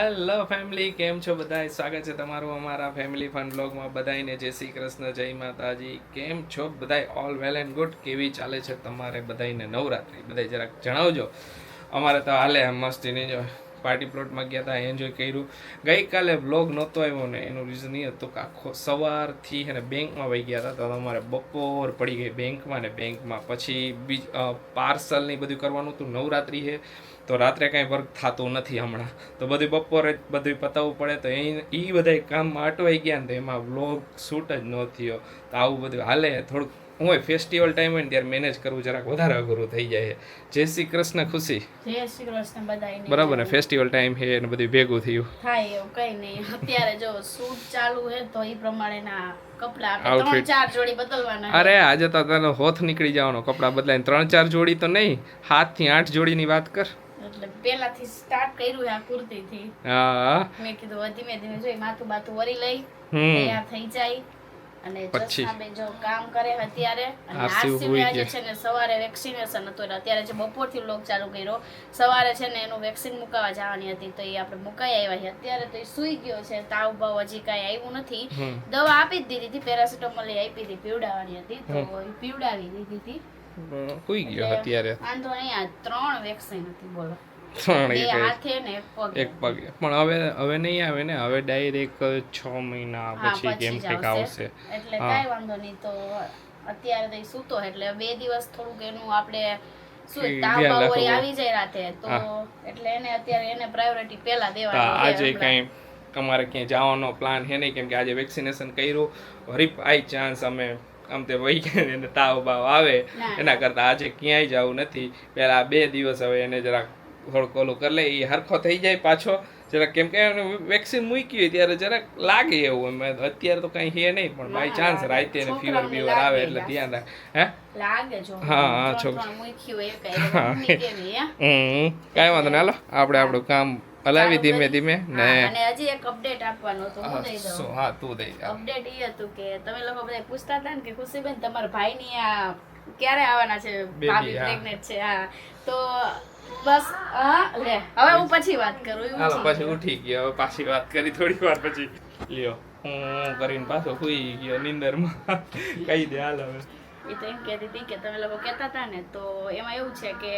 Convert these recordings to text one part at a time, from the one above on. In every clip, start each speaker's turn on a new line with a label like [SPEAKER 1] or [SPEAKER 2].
[SPEAKER 1] Hello family કેમ છો બધાય? સ્વાગત છે તમારું અમારા ફેમિલી ફન બ્લોગમાં બધાને જય શ્રી કૃષ્ણ, જય માતાજી. કેમ છો બધાય? ઓલ વેલ એન્ડ ગુડ કેવી ચાલે છે તમારે બધાને નવરાત્રી? બધાય જરાક જણાવજો. અમારે તો હાલે મસ્તીની જો પાર્ટી પ્લોટમાં ગયા હતા એન્જોય કર્યું. ગઈકાલે બ્લોગ નહોતો આવ્યો ને એનું રીઝન એ હતું કે આખો સવારથી અને બેંકમાં વહી ગયા હતા તો અમારે બપોર પડી ગઈ બેંકમાં ને બેંકમાં. પછી બીજ પાર્સલ ને બધું કરવાનું હતું. નવરાત્રી છે તો રાત્રે કાંઈ વર્ક થતું નથી હમણાં. તો બધું બપોરે જ બધું પતાવવું પડે તો એ એ બધા કામમાં અટવાઈ ગયા ને તો એમાં વ્લોગ શૂટ જ ન થયો. તો આવું બધું હાલે થોડુંક હું ફેસ્ટિવલ ટાઈમ હોય ને ત્યારે મેનેજ કરવું જરાક વધારે અઘરું થઈ જાય જય શ્રી કૃષ્ણ ખુશી.
[SPEAKER 2] જય શ્રી કૃષ્ણ બધાયને.
[SPEAKER 1] બરાબર ને? ફેસ્ટિવલ ટાઈમ છે ને બધું ભેગું થયું.
[SPEAKER 2] થાય એવું કઈ નહીં. અત્યારે જો શૂટ ચાલુ હે તો એ પ્રમાણેના
[SPEAKER 1] અરે આજે તો તને હોથ નીકળી જવાનો. કપડાં બદલાય ત્રણ ચાર જોડી તો નહીં. હાથથી આઠ જોડીની વાત કર.
[SPEAKER 2] એટલે પહેલાથી સ્ટાર્ટ કર્યું આ કુર્તી થી
[SPEAKER 1] હા.
[SPEAKER 2] મેં કીધું ધીમે ધીમે જોઈ માથું બાથું વરી લઈ તૈયાર થઈ જાય. અને
[SPEAKER 1] પછી?
[SPEAKER 2] જસનાબેન જો કામ કરે અત્યારે અને
[SPEAKER 1] આરસી
[SPEAKER 2] આરસી આજે છે ને સવારે વેક્સિનેશન હતું એટલે અત્યારે જે બપોરથી લોક ચાલુ કર્યો સવારે છે ને એનું વેક્સિન મુકાવા જવાની હતી તો એ આપણે મુકાઈ આવ્યા છે. અત્યારે તો એ સુઈ ગયો છે તાવ બાવ હજી કાંઈ આવ્યું નથી. દવા આપી જ દીધી હતી પેરાસિટામોલ એ આપી હતી પીવડાવવાની હતી તો એ પીવડાવી દીધી હતી.
[SPEAKER 1] હોઈ ગયો અત્યારે.
[SPEAKER 2] વાંધો નહીં આ ત્રણ વેક્સિન હતી બોલો.
[SPEAKER 1] ત્રણ એક
[SPEAKER 2] પગે.
[SPEAKER 1] પણ હવે હવે નહીં આવે ને? હવે ડાયરેક્ટ છ મહિના પછી કેમ કંઈક
[SPEAKER 2] આવશે. એટલે. કાંઈ વાંધો નહીં તો અત્યારે તો સૂતો એટલે બે દિવસ થોડુંક એનું આપણે. આવી જાય રાતે તો એટલે એને અત્યારે એને પ્રાયોરિટી પહેલા
[SPEAKER 1] દેવા
[SPEAKER 2] દેવાની
[SPEAKER 1] આજે
[SPEAKER 2] હમણાં.
[SPEAKER 1] અમારે ક્યાંય જવાનો પ્લાન હે નહીં? કેમ કે આજે વેક્સિનેશન કર્યું હરીફ આઈ ચાન્સ અમે આમ તે વહી એને તાવ બાવ આવે એના કરતાં આજે ક્યાંય જવું નથી. પહેલા બે દિવસ હવે એને જરાક થોડુંક ઓલું કરી લે એ હરખો થઈ જાય પાછો. જરાક કેમ કે વેક્સિન મૂકી હોય ત્યારે જરાક લાગે એવું એમ. અત્યારે તો કંઈ હે નહીં પણ બાય ચાન્સ રાતે એને ફીવર બીવર આવે એટલે. ધ્યાન રાખ. હે? હા, હા,
[SPEAKER 2] છોકરા.
[SPEAKER 1] હમ કાંઈ વાંધો નહીં. હાલો આપણે આપણું કામ હલાવી ધીમે ધીમે. ને.
[SPEAKER 2] અને હજી એક અપડેટ આપવાનો હતો હું દઈ દઉં.
[SPEAKER 1] હા તું દઈ
[SPEAKER 2] અપડેટ એ હતું કે તમે લોકો બધા પૂછતા હતા ને કે ખુશીબેન તમારા ભાઈની આ ક્યારે આવવાના છે? ભાભી
[SPEAKER 1] હા.
[SPEAKER 2] પ્રેગ્નેન્ટ છે હા. તો બસ હા લે હવે હું પછી વાત કરું
[SPEAKER 1] હાલો પછી ઉઠી ગયો હવે પાછી વાત કરી થોડી વાર પછી. લ્યો હું કરીને પાછો સુઈ ગયો નિંદરમાં. કહી દે હાલ હવે.
[SPEAKER 2] એ તો એમ કહેતી હતી કે તમે લોકો કહેતા હતા ને તો એમાં એવું છે કે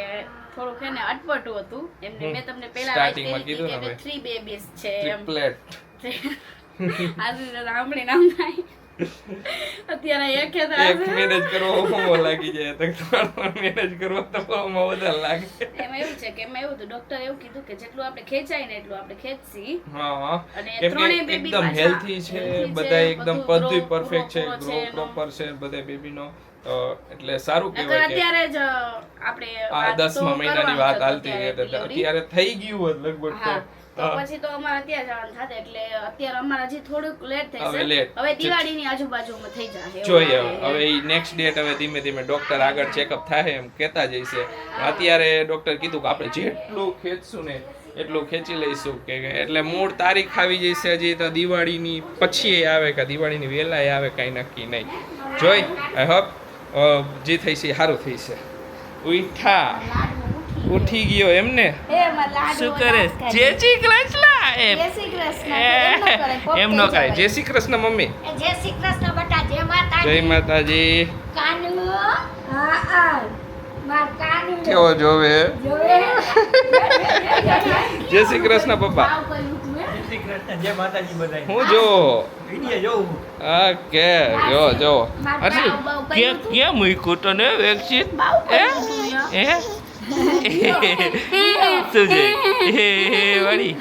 [SPEAKER 2] થોડુંક એને અટપટું હતું. એમને મેં તમને પહેલા વાત
[SPEAKER 1] Starting માં
[SPEAKER 2] કરી હતી
[SPEAKER 1] કીધું ને
[SPEAKER 2] થ્રી બેબીઝ છે એમ. આજે સાંભળી નામ થાય. અત્યારે એક છે
[SPEAKER 1] એક મેનેજ કરવો બહુ લાગી જાય. તો મેનેજ કરવો તો બહુમાં વધારે લાગે.
[SPEAKER 2] એમાં એવું છે કે એમાં એવું હતું ડોક્ટર એવું કીધું કે જેટલું આપણે ખેંચાય ને એટલું આપણે ખેંચી.
[SPEAKER 1] હા. હા
[SPEAKER 2] અને ત્રણેય
[SPEAKER 1] એકદમ છે બધા એકદમ
[SPEAKER 2] બધું
[SPEAKER 1] પરફેક્ટ છે ગ્રો પ્રોપર છે બધા બેબીનો તો એટલે સારું કહેવાય કે
[SPEAKER 2] અત્યારે જ આપણે
[SPEAKER 1] આ
[SPEAKER 2] વાત તો
[SPEAKER 1] દસમા મહિનાની વાત હાલતી
[SPEAKER 2] delivery.
[SPEAKER 1] અત્યારે થઈ ગયું હોત લગભગ તો.
[SPEAKER 2] તો પછી તો અમારે અત્યારે જવાનું થાત એટલે અત્યારે અમારે હજી થોડુંક લેટ
[SPEAKER 1] હવે
[SPEAKER 2] થશે હવે દિવાળીની આજુબાજુમાં થઈ જશે
[SPEAKER 1] જોઈએ. હવે. એ નેક્સ્ટ ડેટ હવે ધીમે ધીમે ડોક્ટર આગળ ચેકઅપ થાય એમ કહેતા જઈશે અત્યારે ડોક્ટર કીધું કે આપણે જેટલું ખેંચશું ને એટલું ખેંચી લઈશું કે એટલે મૂળ તારીખ આવી જશે હજી તો દિવાળીની પછી આવે કે દિવાળીની વહેલાય આવે કાંઈ નક્કી નહીં. જોઈ આઈ હોપ જે થઈ છે સારું થઈ છે. ઉઠા.
[SPEAKER 2] ઉઠી
[SPEAKER 1] ગયો એમને શું કરે? જય શ્રી કૃષ્ણ! એમ
[SPEAKER 2] ન કરે.
[SPEAKER 1] જય. શ્રી કૃષ્ણ મમ્મી.
[SPEAKER 3] જય શ્રી કૃષ્ણ બટા જય માતાજી.
[SPEAKER 1] જય માતાજી.
[SPEAKER 3] કાનુ હા
[SPEAKER 1] કેવો જોવે?
[SPEAKER 3] જોવે?
[SPEAKER 1] જય શ્રી કૃષ્ણ પપ્પા?
[SPEAKER 4] જય શ્રી કૃષ્ણ જય માતાજી બધાય.
[SPEAKER 1] હું જો?
[SPEAKER 4] વીડિયો
[SPEAKER 1] કે જો જો. અરે કે? કે મૂક્યું તને વેક્સિન એ. એ એ વળી.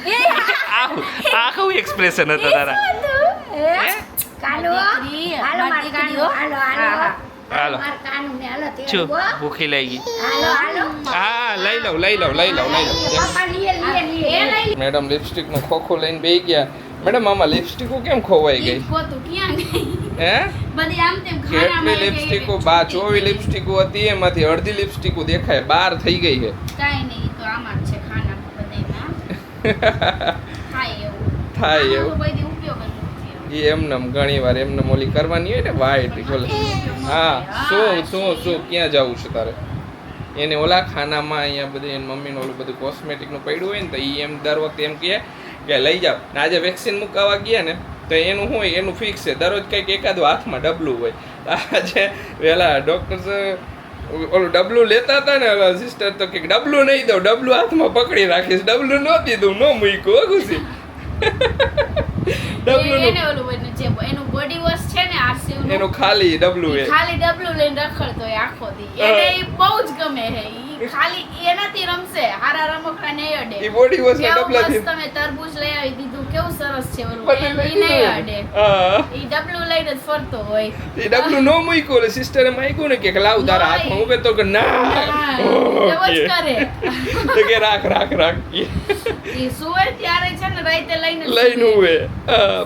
[SPEAKER 1] આખું આખું એક્સપ્રેશન હતો તારા.
[SPEAKER 3] હાલો
[SPEAKER 1] છું ભૂખી લઈ ગઈ.
[SPEAKER 3] હાલો હાલો.
[SPEAKER 1] હા લઈ લઉં લઈ લઉં લઈ લઉં લઈ લઉં. મેડમ લિપસ્ટિકનું ખોખું લઈને બેસી ગયા. મેડમ આમાં લિપસ્ટિકો કેમ ખોવાઈ ગઈ? હે?
[SPEAKER 2] બધી આમ તેમ
[SPEAKER 1] કેટલી લિપસ્ટિકો બા ચોવી લિપસ્ટિકો હતી એમાંથી અડધી લિપસ્ટિકો દેખાય બાર થઈ ગઈ છે.
[SPEAKER 2] કાંઈ નહીં તો આમાં છે ખાનામાં બધાયમાં. થાય એવું.
[SPEAKER 1] એ એમને ઘણી વાર એમને ઓલી કરવાની હોય ને વાઈટ બોલે. હા શું શું શું ક્યાં જવું છે તારે? એને ઓલા ખાનામાં અહીંયા બધે એની મમ્મીનું ઓલું બધું કોસ્મેટિકનું પડ્યું હોય ને તો એ એમ દર વખતે એમ કહે કે લઈ જાઓ. ને આજે વેક્સિન મુકાવા ગયા ને તો એનું હોય એનું ફિક્સ છે. દરરોજ કંઈક એકાદું હાથમાં ડબલું હોય. આજે પેલા ડૉક્ટર ઓલું ડબલું લેતા હતા ને સિસ્ટર તો કે ડબલું નહીં દઉં ડબલું હાથમાં પકડી રાખીશ. ડબલું ન દીધું ન મૂક્યું ખુશી. ડબલું
[SPEAKER 2] એને બોડી વોશ છે ને આરસીયુ
[SPEAKER 1] એનું ખાલી ડબલું એ
[SPEAKER 2] ખાલી ડબલું લઈને રખડતો આખો દી. એને બહુ જ ગમે છે ખાલી એનાથી રમશે હારા રમકડા નહીં અડે.
[SPEAKER 1] ઈ બોડી વોશ ના
[SPEAKER 2] કેવું
[SPEAKER 1] ડબલાથી
[SPEAKER 2] તમે તરબૂચ લઈ આવી દીધું કેવું સરસ છે ઓલું ઈ નહીં અડે. ઈ ડબલું લઈને જ ફરતો હોય.
[SPEAKER 1] એ ડબલું ન મૂક્યું એટલે સિસ્ટરે માઈકો ને કે લાવ તારા હાથમાં ઉભે તો કે ના.
[SPEAKER 2] એવો જ કરે.
[SPEAKER 1] તો કે રાખ રાખ રાખ.
[SPEAKER 2] ઈ સુવે ત્યારે છે ને રાતે લઈને
[SPEAKER 1] લઈને ઉવે.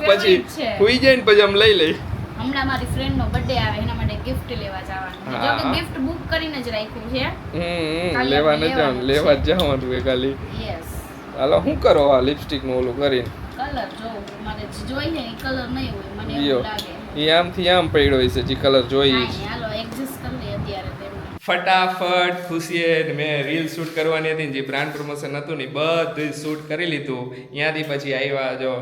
[SPEAKER 1] પછી. હુઈ જાય ને પછી આમ લઈ લઈ
[SPEAKER 2] હમણાં મારી ફ્રેન્ડ નો બર્થડે આવે એના ગિફ્ટ લેવા જવાનું જો કે ગિફ્ટ બુક કરીને જ રાખ્યું છે.
[SPEAKER 1] હમ લેવા ન જવાનું લેવા જ જવાનું એ ખાલી.
[SPEAKER 2] યસ
[SPEAKER 1] હાલો શું કરો આ લિપસ્ટિકનું ઓલું કરીને?
[SPEAKER 2] કલર જો જે જોઈએ એ કલર નહીં હોય મને એવું લાગે.
[SPEAKER 1] એ આમથી આમ પડ્યો છે જે કલર જોઈએ
[SPEAKER 2] હાલો એડજસ્ટ કરી લે અત્યારે
[SPEAKER 1] ફટાફટ ખુશીએ મેં રીલ શૂટ કરવાની હતી જે બ્રાન્ડ પ્રમોશન હતું ને બધું શૂટ કરી લીધું. ત્યાંથી પછી આવ્યા જો.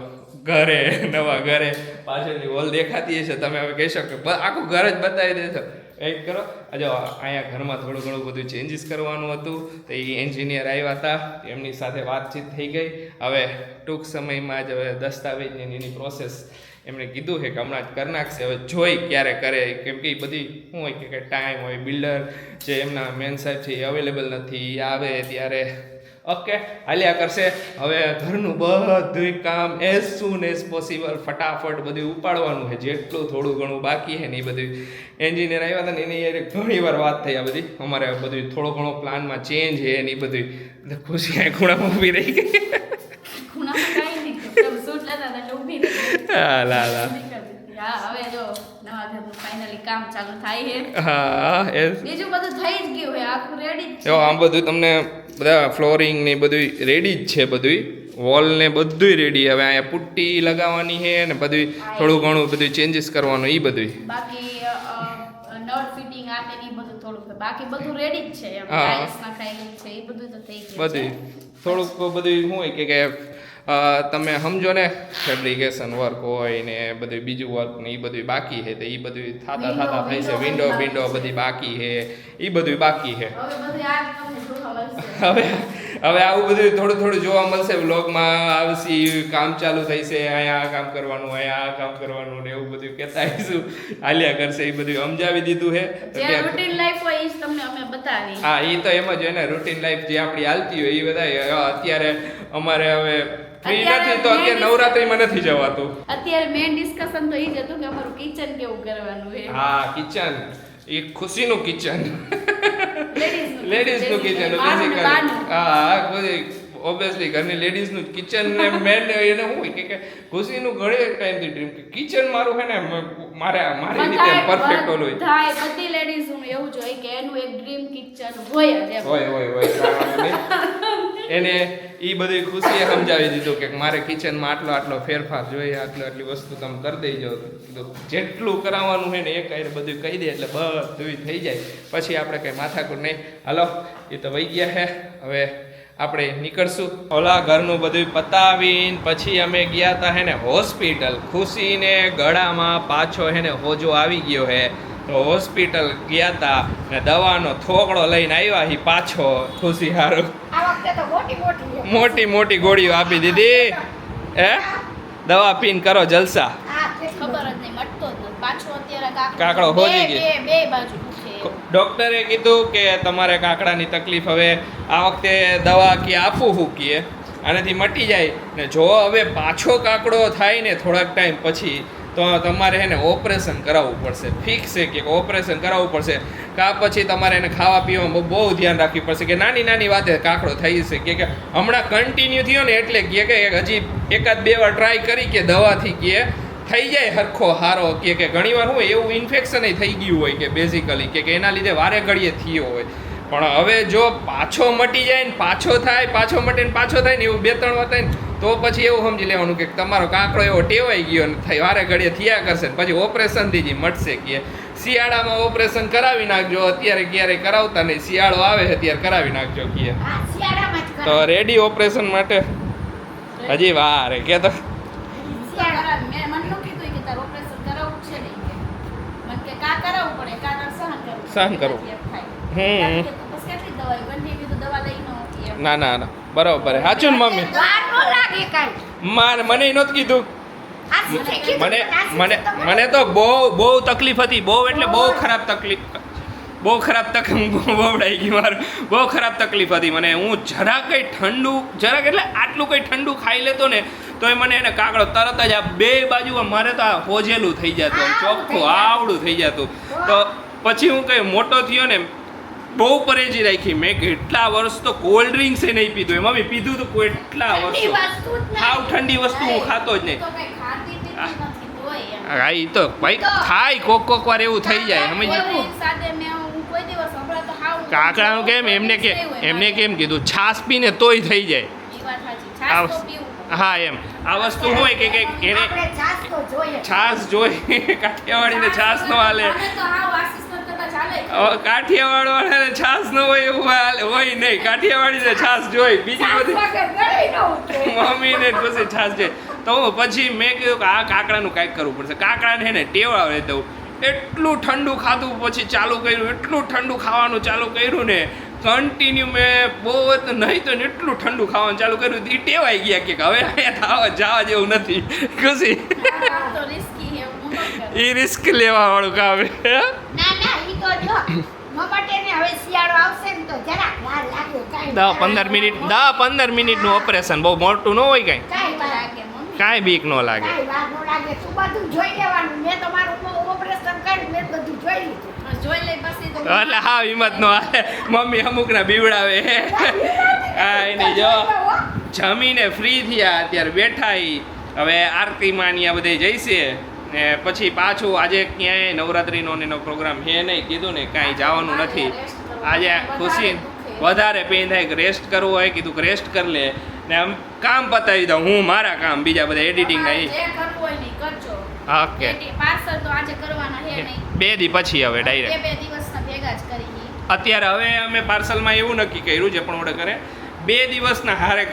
[SPEAKER 1] ઘરે, નવા ઘરે પાછળની હોલ દેખાતી હશે, તમે હવે કહી શકો આખું ઘર જ બતાવી દેશો એક કરો. જો, અહીંયા ઘરમાં થોડું ઘણું બધું ચેન્જીસ કરવાનું હતું. તો એ એન્જિનિયર આવ્યા હતા. એમની સાથે વાતચીત થઈ ગઈ. હવે ટૂંક સમયમાં જ હવે દસ્તાવેજની એની પ્રોસેસ એમણે કીધું છે કે હમણાં જ કરી નાખશે. હવે જોઈ ક્યારે કરે. કેમ કે એ બધી શું હોય કે ટાઈમ હોય બિલ્ડર જે એમના મેન સાહેબ છે એ અવેલેબલ નથી આવે ત્યારે ઓકે હાલ્યા કરશે. હવે ઘરનું બધું કામ એઝ સુન એઝ પોસિબલ ફટાફટ બધું ઉપાડવાનું છે. જેટલું થોડું ઘણું બાકી છે ને એ બધું એન્જિનિયર આવ્યા હતા ને એની યાર ઘણી વાર વાત થઈ આ બધી. અમારે બધું થોડો ઘણો પ્લાનમાં ચેન્જ છે ને એ બધું એટલે ખુશી આ ખૂણામાં ઊભી રહી ગઈ. હા લા લા.
[SPEAKER 2] હવે જો નવા ઘરનું ફાઇનલી કામ ચાલુ થાય છે.
[SPEAKER 1] હા એ
[SPEAKER 2] બીજું બધું થઈ જ ગયું છે. આખું રેડી જો
[SPEAKER 1] આમ બધું તમને બધા ફ્લોરિંગ ને બધું રેડી જ છે બધું વોલ ને બધું રેડી હવે અહીંયા પુટ્ટી લગાવવાની છે ને બધું થોડું ઘણું બધું ચેન્જીસ કરવાનું એ બધું
[SPEAKER 2] બાકી નળ ફિટિંગ આ તે બધું થોડું બાકી બધું રેડી જ છે એમ.
[SPEAKER 1] હા.
[SPEAKER 2] ટાઇલ્સ નખાયેલી છે એ બધું તો થઈ ગયું
[SPEAKER 1] બધું થોડુંક બધું શું હોય કે કે તમે સમજો ને ફેબ્રિકેશન વર્ક હોય ને બધું બીજું વર્ક ને એ બધું બાકી છે. તો એ બધું થાતા થાતા થઈ છે. વિન્ડો વિન્ડો બધી બાકી છે. એ બધું બાકી છે.
[SPEAKER 2] હવે બધું આ તમને જોવા મળશે
[SPEAKER 1] હવે હવે આવું બધું થોડું થોડું જોવા મળશે. વ્લોગમાં આવશે કામ ચાલુ થઈ છે અહીંયા આ કામ કરવાનું અહીંયા આ કામ કરવાનું ને એવું બધું કહેતા આવીશું. હાલ્યા કરશે એ બધું સમજાવી દીધું છે
[SPEAKER 2] રૂટીન લાઈફ હોય એ તમને અમે બતાવી
[SPEAKER 1] હા એ તો એમ જ હોય ને રૂટીન લાઈફ જે આપણી હાલતી હોય એ બધા અત્યારે અમારે હવે ફ્રી નથી તો અત્યારે નવરાત્રીમાં નથી જવાતું.
[SPEAKER 2] અત્યારે મેઇન ડિસ્કશન તો એ જ હતું કે અમારું કિચન કેવું કરવાનું છે
[SPEAKER 1] હા કિચન એ ખુશીનું કિચન લેડીઝનું કિચન બેઝિકલી હા બધી ઓબ્વિયસલી ઘરની લેડીઝનું કિચન ને મેન એને હોય કે ખુશીનું ઘણી ટાઈમથી ડ્રીમ કે કિચન મારું છે ને મારે મારી રીતે પરફેક્ટ ઓલું
[SPEAKER 2] બધાય બધી લેડીઝનું એવું જ હોય કે એનું એક ડ્રીમ કિચન હોય જ
[SPEAKER 1] હોય હોય હોય. એને એ બધી ખુશીએ સમજાવી દીધું કે મારે કિચનમાં આટલો આટલો ફેરફાર જોઈએ આટલો આટલી વસ્તુ તમે કરી દેજો. જેટલું કરાવવાનું હોય ને એ કઈ બધું કહી દે એટલે બધું થઈ જાય. પછી આપણે કઈ માથાકૂટ નહીં. હાલો એ તો વહી ગયા છે હવે આપણે નીકળશું. ઓલા ઘરનું બધું પતાવીને પછી અમે ગયા હતા હે ને હોસ્પિટલ. ખુશીને ગળામાં પાછો હે ને હોજો આવી ગયો હે. તો હોસ્પિટલ ગયા હતા ને દવાનો થોકડો લઈને આવ્યા હી પાછો. ખુશી હારું.
[SPEAKER 3] આ વખતે તો મોટી મોટી છે.
[SPEAKER 1] મોટી મોટી ગોળીઓ આપી દીધી. હે? દવા પીન કરો જલસા.
[SPEAKER 2] ખબર જ નહીં મટતો પાછો અત્યારે કાકડો
[SPEAKER 1] હોજી ગયો.
[SPEAKER 2] બે બે બાજુ
[SPEAKER 1] ડોક્ટરે કીધું કે તમારે કાકડાની તકલીફ હવે આ વખતે દવા કે આપવું હું કીએ આનાથી મટી જાય. ને જો હવે પાછો કાકડો થાય ને થોડાક ટાઈમ પછી તો તમારે એને ઓપરેશન કરાવવું પડશે. ફિક્સ છે કે ઓપરેશન કરાવવું પડશે. કા પછી તમારે એને ખાવા પીવામાં બહુ ધ્યાન રાખવી પડશે કે નાની નાની વાતે કાકડો થઈ છે. કે હમણાં કન્ટિન્યુ થયો ને એટલે કે હજી એકાદ બે વાર ટ્રાય કરી કે દવાથી કે થઈ જાય હરખો હારો કે કે ઘણીવાર હું એવું ઇન્ફેક્શન થઈ ગયું હોય કે બેઝિકલી કે કે એના લીધે વારે ઘડીએ થયો હોય. પણ હવે જો પાછો મટી જાય ને પાછો થાય પાછો મટે ને પાછો થાય ને એવું બે ત્રણ વાર થાય ને તો પછી એવું સમજી લેવાનું કે તમારો કાંકડો એવો ટેવાઈ ગયો ને વારે ઘડીએ થયા કરશે ને પછી ઓપરેશનથી જ મટશે કે. શિયાળામાં ઓપરેશન કરાવી નાખજો અત્યારે ક્યારે કરાવતા નહીં શિયાળો આવે અત્યારે કરાવી નાખજો કે. તો રેડી ઓપરેશન માટે? હજી વાર કે તો
[SPEAKER 2] શિયાળા મેં મને નું કીધું કે તારે ઓપરેશન કરાવવું છે નહીં કે મને કે કા કરાવવું પડે કા તારે સહન કરવું.
[SPEAKER 1] હમ.
[SPEAKER 2] નો
[SPEAKER 1] ના ના. બરાબર હે. સાચું ને મમ્મી? માર મને નહોતું કીધું. મને મને મને તો બહુ બહુ તકલીફ હતી. બહુ એટલે બહુ ખરાબ તકલીફ. બહુ ખરાબ તક બહુડાઈ ગઈ મારું. બહુ ખરાબ તકલીફ હતી મને. હું જરા કંઈ ઠંડુ જરાક એટલે આટલું કંઈ ઠંડુ ખાઈ લેતો ને તો એ મને એને કાગળો તરત જ આ બે બાજુ મારે તો આ હોજેલું થઈ જતું ચોખ્ખું આવડું થઈ જતું. તો પછી હું કંઈ મોટો થયો ને બહુ પરેજી રાખી. મેં કેટલા વર્ષ તો કોલ્ડ ડ્રિંક્સ એ નહીં પીધું. મમ્મી પીધું તો કેટલા વર્ષો. હાવ ઠંડી વસ્તુ હું ખાતો જ નહીં.
[SPEAKER 2] એમ.
[SPEAKER 1] હા એ તો ભાઈ થાય કોક કોક વાર એવું થઈ જાય સમજ કાકડાનું કેમ? એમને કે એમને કેમ કીધું? છાસ પીને તોય થઈ જાય. હા એમ. આ વસ્તુ હોય કે કે એને છાસ જોઈ કાઠિયાવાડીને છાસ નો હાલે. કાઠિયાવાડ વાળાને છાસ ન હોય એવું હાલે હોય નહીં. કાઠિયાવાડીને છાસ જોઈ. બીજી બધી
[SPEAKER 3] મમ્મી ને
[SPEAKER 1] મમ્મીને પછી છાસ જોઈ તો પછી મેં કીધું કે આ કાકડાનું કાંઈક કરવું પડશે. કાકડાને ને ને ટેવાવે દઉં. એટલું ઠંડુ ખાધું પછી ચાલુ કર્યું. એટલું ઠંડુ ખાવાનું ચાલુ કર્યું ને કન્ટિન્યુ મેં બહુ જ નહીં તો ને એટલું ઠંડુ ખાવાનું ચાલુ કર્યું એ ટેવાઈ ગયા કે હવે અહીંયા જવા જેવું નથી. ખુશી. એ રિસ્ક લેવા વાળું કામ દસ પંદર મિનિટ દસ પંદર મિનિટનું ઓપરેશન બહુ મોટું ન હોય કાંઈ?
[SPEAKER 3] કાંઈ
[SPEAKER 1] બીક ન લાગે.
[SPEAKER 3] બધું જોઈ લેવાનું મેં તમારું ઓપરેશન કર્યું મેં બધું જોઈ લીધું.
[SPEAKER 1] એટલે હા હિંમત નો મમ્મી મમ્મી અમુકના બીવડાવે. હા એની જો જમીને ફ્રી થયા અત્યારે બેઠા હવે આરતીમાં માની આ બધે જઈશે. ને પછી પાછું આજે ક્યાંય નવરાત્રીનો ને એનો પ્રોગ્રામ હે નહીં. કીધું ને કાંઈ જવાનું નથી. આજે ખુશી વધારે પેન થાય કે રેસ્ટ કરવું હોય કીધું કે રેસ્ટ કરી લે. ને આમ કામ પતાવી દઉં હું મારા કામ બીજા બધા એડિટિંગ
[SPEAKER 2] તમારે
[SPEAKER 1] ઓકે.
[SPEAKER 2] પાર્સલ તો આજે કરવાના છે નહીં.
[SPEAKER 1] બે દી પછી હવે ડાયરેક્ટ.
[SPEAKER 2] બે દિવસના ભેગા જ કરી
[SPEAKER 1] અત્યારે હવે અમે પાર્સલમાં એવું નક્કી કર્યું જે પણ ઓર્ડર કરે બે દિવસના હારે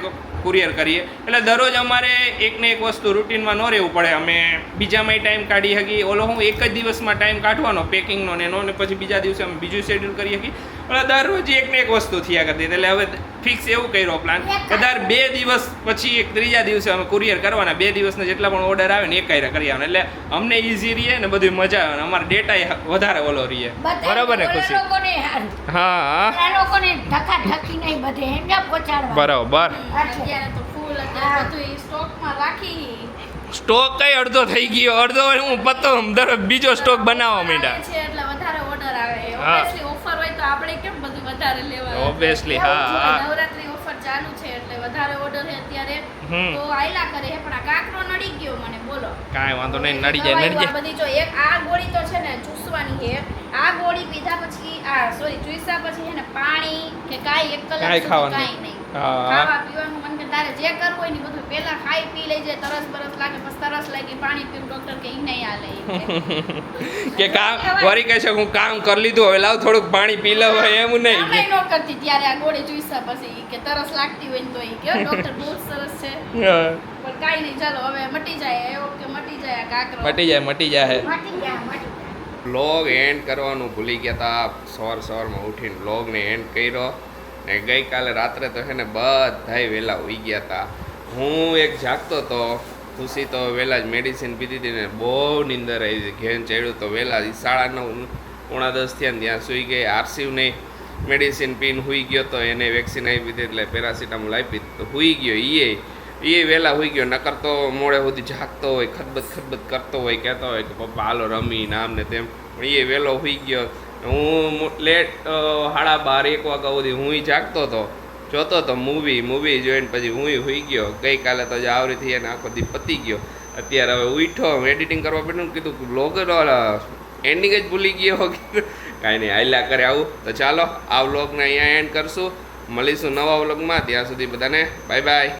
[SPEAKER 1] કુરિયર કરીએ. એટલે દરરોજ અમારે એક ને એક વસ્તુ રૂટીનમાં ન રહેવું પડે. અમે બીજામાંય ટાઈમ કાઢી શકીએ. ઓલો હું એક જ દિવસમાં ટાઈમ કાઢવાનો પેકિંગનો ને એનો ને પછી બીજા દિવસે અમે બીજું શેડ્યુલ કરી શકીએ. દરરોજ એક ને એક વસ્તુ થયા કરતી એટલે હવે ફિક્સ એવું કર્યો પ્લાન કદાચ બે દિવસ પછી એક ત્રીજા દિવસે અમે કુરિયર કરવાના. બે દિવસના જેટલા પણ ઓર્ડર આવે ને એ કાંઈ કરી આવવાના. એટલે અમને ઇઝી રહીએ ને બધી મજા આવે ને અમારો ડેટા વધારે ઓલો રહીએ બરાબર ને ખુશી? હા
[SPEAKER 3] લોકોને ધક્કા ધક્કી નહીં બધે એમને પહોંચાડવા
[SPEAKER 1] બરાબર.
[SPEAKER 2] સ્ટોકમાં રાખી.
[SPEAKER 1] સ્ટોક કઈ અડધો થઈ ગયો? અડધો હું પતો બીજો સ્ટોક બનાવવા માંડ્યા.
[SPEAKER 2] આપણે કેમ બધું વધારે લેવા?
[SPEAKER 1] ઓબ્વિયસલી હા
[SPEAKER 2] નવરાત્રી ઓફર ચાલુ છે એટલે વધારે ઓર્ડર છે અત્યારે. તો આયલા કરે છે પણ આ કાકરો નડી ગયો મને બોલો.
[SPEAKER 1] કાંઈ વાંધો નહીં નડી જાય નડી જાય.
[SPEAKER 2] બધી જો એક આ ગોળી તો છે ને ચૂસવાની છે આ ગોળી પીધા પછી આ સોરી ચૂસ્યા પછી છે ને પાણી કે કાંઈ એક કલાક
[SPEAKER 1] કાંઈ ખાવાનું.
[SPEAKER 2] કાંઈ નહીં. ખાવા પીવાનું મન કે તારે જે કરવું હોય ને બધું પેલા ખાઈ પી લેજે તરસ બરસ લાગે પછી તરસ લાગી પાણી પીવું ડોક્ટર કે ઈ નહીં આલે કે.
[SPEAKER 1] કામ વરી કહે છે હું કામ કરી લીધું હવે લાવ થોડુંક પાણી પી લઉં એમ નહીં.
[SPEAKER 2] કે નો કરતી ત્યારે આ ગોળી જોઈસા પછી કે તરસ લાગતી હોય ને તો ઈ કે ડોક્ટર બહુ સરસ છે. પણ કાઈ નહીં ચાલો હવે મટી જાય એ વખતે મટી જાય આ કાકરો.
[SPEAKER 1] મટી જાય મટી જાય.
[SPEAKER 3] મટી જાય મટી
[SPEAKER 1] બ્લોગ એન્ડ કરવાનું ભૂલી ગયા હતા સવાર સવારમાં ઉઠીને બ્લોગને એન્ડ કર્યો. ને ગઈકાલે રાત્રે તો છે ને બધાય વહેલા ઉઈ ગયા હતા હું એક જાગતો તો, ખુશી તો વહેલા જ મેડિસિન પીધી હતી ને બહુ નીંદર આવી હતી ઘેન ચડ્યું તો વહેલા સાડા નવ, પોણા દસ થયા ત્યાં સૂઈ ગઈ. આરસીવ નહીં મેડિસિન પીને હુઈ ગયો તો એને વેક્સિન આપી દીધી એટલે પેરાસિટામોલ આપી તો હુઈ ગયો એ. એ વહેલા હોઈ ગયો. નકર તો મોડે સુધી જાગતો હોય ખદબત ખદબત કરતો હોય, કહેતો હોય કે પપ્પા હાલો રમી નામ ને તેમ. પણ એ વહેલો હુઈ ગયો. હું લેટ સાડા બાર, એક વાગ્યા સુધી હું જાગતો હતો. જોતો તો મૂવી મૂવી જોઈને પછી હું હોઈ ગયો. ગઈકાલે તો જે આવરી થઈ અને આખો દી પતી ગયો. અત્યારે હવે ઉઠો એડિટિંગ કરવા બેઠું કીધું બ્લોગ એન્ડિંગ જ ભૂલી ગયો. કાંઈ નહીં આયલા કરે આવું. તો ચાલો, આ વ્લોગને અહીંયા એન્ડ કરશું. મળીશું નવા વ્લોગમાં ત્યાં સુધી બધાને બાય બાય